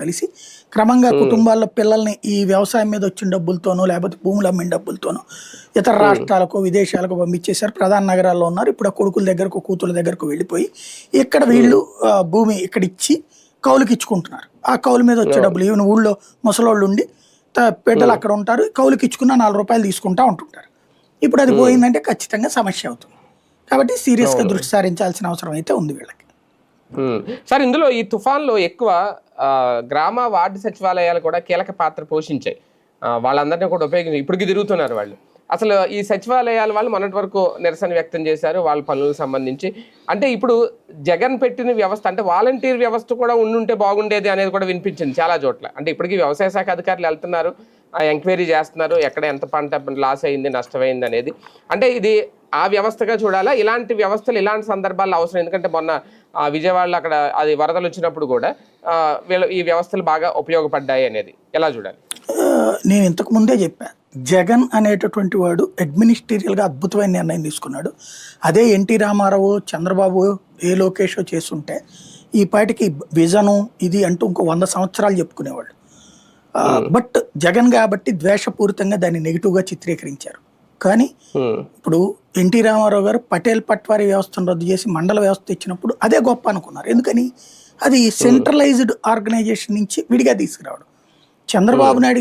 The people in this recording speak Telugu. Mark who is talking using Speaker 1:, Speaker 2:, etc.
Speaker 1: కలిసి క్రమంగా కుటుంబాల్లో పిల్లల్ని ఈ వ్యవసాయం మీద వచ్చిన డబ్బులతోనో లేకపోతే భూములు అమ్మిన డబ్బులతోనో ఇతర రాష్ట్రాలకు విదేశాలకు పంపించేశారు. ప్రధాన నగరాల్లో ఉన్నారు. ఇప్పుడు ఆ కొడుకుల దగ్గరకు కూతుల దగ్గరకు వెళ్ళిపోయి ఇక్కడ వీళ్ళు భూమి ఇక్కడ ఇచ్చి కౌలుకి ఇచ్చుకుంటున్నారు ఆ కౌలు మీద వచ్చే డబ్బులు ఈవెన్ ఊళ్ళో ముసలోళ్ళు ఉండి బిడ్డలు అక్కడ ఉంటారు. కౌలుకి ఇచ్చుకున్న నాలుగు రూపాయలు తీసుకుంటా ఉంటుంటారు. ఇప్పుడు అది పోయిందంటే ఖచ్చితంగా సమస్య అవుతుంది. కాబట్టి సీరియస్గా దృష్టి సారించాల్సిన అవసరం అయితే ఉంది వీళ్ళకి.
Speaker 2: సార్ ఇందులో ఈ తుఫాన్లో ఎక్కువ గ్రామ వార్డు సచివాలయాలు కూడా కీలక పాత్ర పోషించాయి. వాళ్ళందరినీ కూడా ఉపయోగించి ఇప్పటికి తిరుగుతున్నారు వాళ్ళు. అసలు ఈ సచివాలయాల వాళ్ళు మొన్నటి వరకు నిరసన వ్యక్తం చేశారు వాళ్ళ పనులకు సంబంధించి. అంటే ఇప్పుడు జగన్ పెట్టిన వ్యవస్థ అంటే వాలంటీర్ వ్యవస్థ కూడా ఉండుంటే బాగుండేది అనేది కూడా వినిపించింది చాలా చోట్ల. అంటే ఇప్పటికీ వ్యవసాయ శాఖ అధికారులు వెళ్తున్నారు ఎంక్వైరీ చేస్తున్నారు ఎక్కడ ఎంత పంట లాస్ అయింది నష్టమైంది అనేది. అంటే ఇది ఆ వ్యవస్థగా చూడాలా? ఇలాంటి వ్యవస్థలు ఇలాంటి సందర్భాల్లో అవసరం. ఎందుకంటే మొన్న ఆ, విజయవాడలో అక్కడ అది వరదలు వచ్చినప్పుడు కూడా వీళ్ళ ఈ వ్యవస్థలు బాగా ఉపయోగపడ్డాయి అనేది. ఎలా చూడాలి?
Speaker 1: నేను ఇంతకు ముందే చెప్పా. జగన్ అనేటటువంటి వాడు అడ్మినిస్ట్రేటియల్గా అద్భుతమైన నిర్ణయం తీసుకున్నాడు. అదే ఎన్టీ రామారావు చంద్రబాబు ఏ లోకేషో చేస్తుంటే ఈ పాటికి విజను ఇది అంటూ ఇంకో వంద సంవత్సరాలు చెప్పుకునేవాళ్ళు. ఆ, బట్ జగన్ కాబట్టి ద్వేషపూరితంగా దాన్ని నెగిటివ్గా చిత్రీకరించారు. కానీ
Speaker 2: ఉమ్,
Speaker 1: ఇప్పుడు ఎన్టీ రామారావు గారు పటేల్ పట్వారీ వ్యవస్థను రద్దు చేసి మండల వ్యవస్థ ఇచ్చినప్పుడు అదే గొప్ప అనుకున్నారు. ఎందుకని? అది సెంట్రలైజ్డ్ ఆర్గనైజేషన్ నుంచి విడిగా తీసుకురావడం. చంద్రబాబు నాయుడు